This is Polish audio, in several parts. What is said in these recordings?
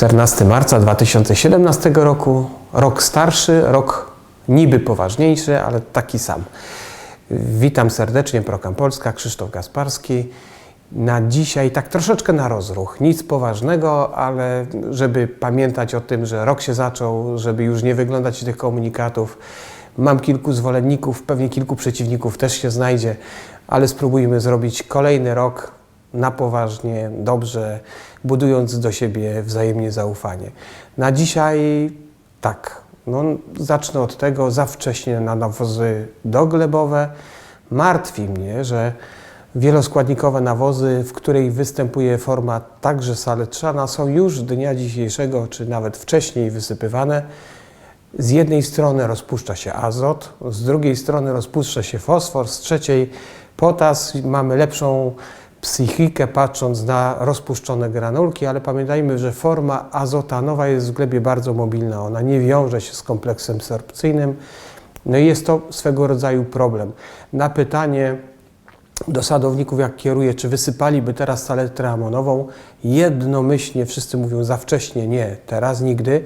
14 marca 2017 roku. Rok starszy, rok niby poważniejszy, ale taki sam. Witam serdecznie, Program Polska, Krzysztof Gasparski. Na dzisiaj tak troszeczkę na rozruch. Nic poważnego, ale żeby pamiętać o tym, że rok się zaczął, żeby już nie wyglądać tych komunikatów. Mam kilku zwolenników, pewnie kilku przeciwników też się znajdzie, ale spróbujmy zrobić kolejny rok na poważnie, dobrze, budując do siebie wzajemnie zaufanie. Na dzisiaj tak, no, zacznę od tego, za wcześnie na nawozy doglebowe. Martwi mnie, że wieloskładnikowe nawozy, w której występuje forma także saletrzana, są już dnia dzisiejszego, czy nawet wcześniej wysypywane. Z jednej strony rozpuszcza się azot, z drugiej strony rozpuszcza się fosfor, z trzeciej potas. Mamy lepszą psychikę patrząc na rozpuszczone granulki, ale pamiętajmy, że forma azotanowa jest w glebie bardzo mobilna. Ona nie wiąże się z kompleksem sorpcyjnym. No i jest to swego rodzaju problem. Na pytanie do sadowników, jak kieruję, czy wysypaliby teraz saletrę amonową, jednomyślnie wszyscy mówią za wcześnie, nie, teraz nigdy,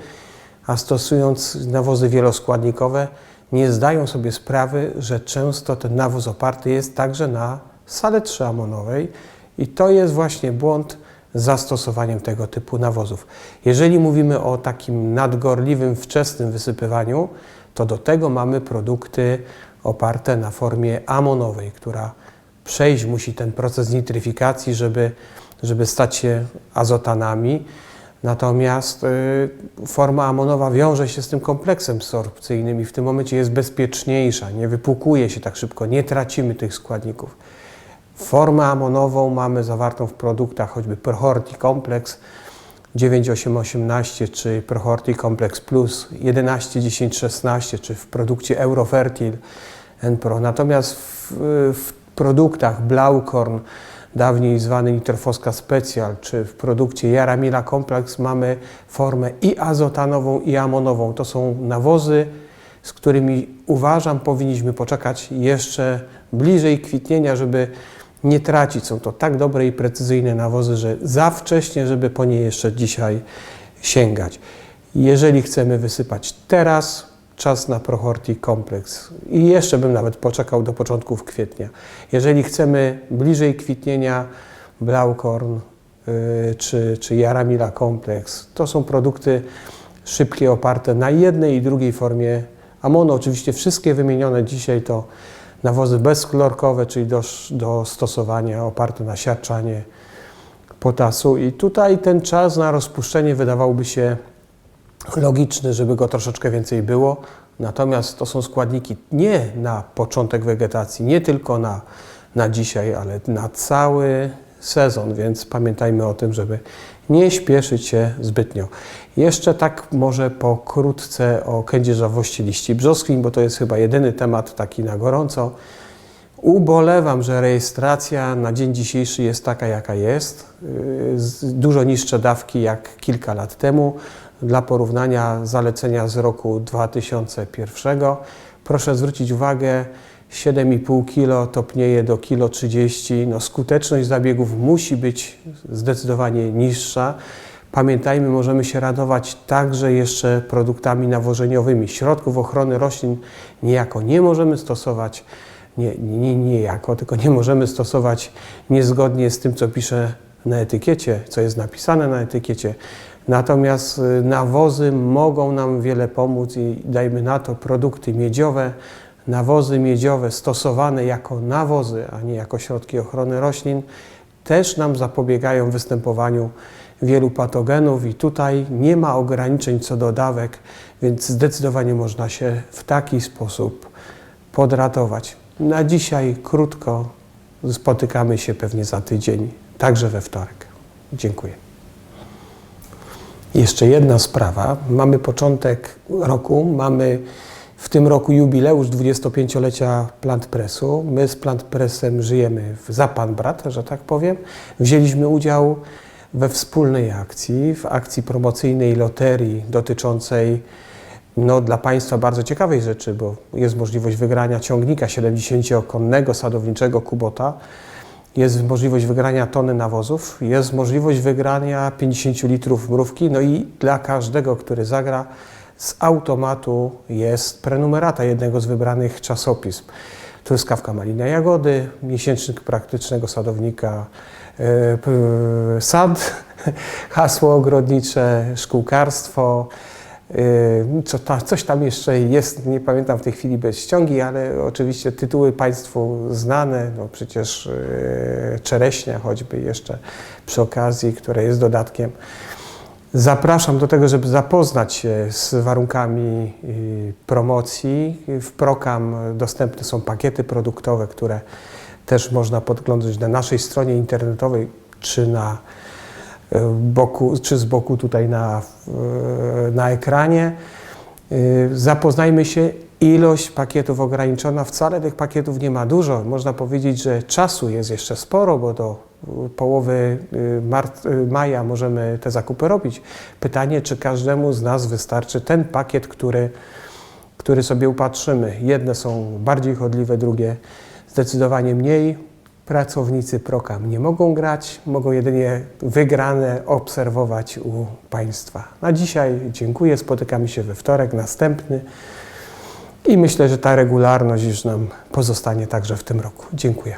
a stosując nawozy wieloskładnikowe, nie zdają sobie sprawy, że często ten nawóz oparty jest także na saletrze amonowej i to jest właśnie błąd z zastosowaniem tego typu nawozów. Jeżeli mówimy o takim nadgorliwym, wczesnym wysypywaniu, to do tego mamy produkty oparte na formie amonowej, która przejść musi ten proces nitryfikacji, żeby, żeby stać się azotanami. Natomiast y, forma amonowa wiąże się z tym kompleksem sorpcyjnym i w tym momencie jest bezpieczniejsza, nie wypłukuje się tak szybko, nie tracimy tych składników. Formę amonową mamy zawartą w produktach choćby Prohorti Complex 9818 czy Prohorti Complex Plus 111016 czy w produkcie Eurofertil Enpro. Natomiast w, w produktach Blaukorn, dawniej zwany Nitrofoska Special, czy w produkcie Jaramila Complex mamy formę i azotanową i amonową. To są nawozy, z którymi uważam powinniśmy poczekać jeszcze bliżej kwitnienia, żeby nie tracić. Są to tak dobre i precyzyjne nawozy, że za wcześnie, żeby po nie jeszcze dzisiaj sięgać. Jeżeli chcemy wysypać teraz, czas na Prohorti kompleks i jeszcze bym nawet poczekał do początków kwietnia. Jeżeli chcemy bliżej kwitnienia, Blaukorn yy, czy, czy Jaramila kompleks, to są produkty szybkie, oparte na jednej i drugiej formie amono. Oczywiście wszystkie wymienione dzisiaj to nawozy bezchlorkowe, czyli do, do stosowania oparte na siarczanie potasu. I tutaj ten czas na rozpuszczenie wydawałby się logiczny, żeby go troszeczkę więcej było. Natomiast to są składniki nie na początek wegetacji, nie tylko na, na dzisiaj, ale na cały sezon, więc pamiętajmy o tym, żeby nie śpieszyć się zbytnio. Jeszcze tak może pokrótce o kędzierzawości liści brzoskwin, bo to jest chyba jedyny temat taki na gorąco. Ubolewam, że rejestracja na dzień dzisiejszy jest taka, jaka jest. Dużo niższe dawki jak kilka lat temu. Dla porównania zalecenia z roku 2001. Proszę zwrócić uwagę, 7,5 kg topnieje do kilo 30. No, skuteczność zabiegów musi być zdecydowanie niższa. Pamiętajmy, możemy się radować także jeszcze produktami nawożeniowymi. Środków ochrony roślin niejako nie możemy stosować, nie, nie, niejako, tylko nie możemy stosować niezgodnie z tym, co pisze na etykiecie, co jest napisane na etykiecie. Natomiast y, nawozy mogą nam wiele pomóc i dajmy na to produkty miedziowe, nawozy miedziowe stosowane jako nawozy, a nie jako środki ochrony roślin, też nam zapobiegają występowaniu wielu patogenów i tutaj nie ma ograniczeń co do dawek, więc zdecydowanie można się w taki sposób podratować. Na dzisiaj krótko, spotykamy się pewnie za tydzień, także we wtorek. Dziękuję. Jeszcze jedna sprawa. Mamy początek roku, mamy w tym roku jubileusz 25-lecia Plant Pressu. My z Plant Pressem żyjemy w za pan brat, że tak powiem. Wzięliśmy udział we wspólnej akcji, w akcji promocyjnej loterii dotyczącej no, dla Państwa bardzo ciekawej rzeczy, bo jest możliwość wygrania ciągnika 70-konnego sadowniczego Kubota jest możliwość wygrania tony nawozów, jest możliwość wygrania 50 litrów mrówki, no i dla każdego, który zagra, z automatu jest prenumerata jednego z wybranych czasopism. Truskawka malina jagody, miesięcznik praktycznego sadownika, e, sad, hasło ogrodnicze, szkółkarstwo, e, co ta, coś tam jeszcze jest, nie pamiętam w tej chwili bez ściągi, ale oczywiście tytuły Państwu znane, no przecież e, Czereśnia choćby jeszcze przy okazji, które jest dodatkiem. Zapraszam do tego, żeby zapoznać się z warunkami y, promocji. W Prokam dostępne są pakiety produktowe, które też można podglądać na naszej stronie internetowej czy na y, boku, czy z boku tutaj na, y, na ekranie. Y, Zapoznajmy się. Ilość pakietów ograniczona, wcale tych pakietów nie ma dużo. Można powiedzieć, że czasu jest jeszcze sporo, bo do y, połowy y, maja możemy te zakupy robić. Pytanie, czy każdemu z nas wystarczy ten pakiet, który, który sobie upatrzymy. Jedne są bardziej chodliwe, drugie zdecydowanie mniej. Pracownicy Prokam nie mogą grać, mogą jedynie wygrane obserwować u Państwa. Na dzisiaj dziękuję, spotykamy się we wtorek, następny. I myślę, że ta regularność już nam pozostanie także w tym roku. Dziękuję.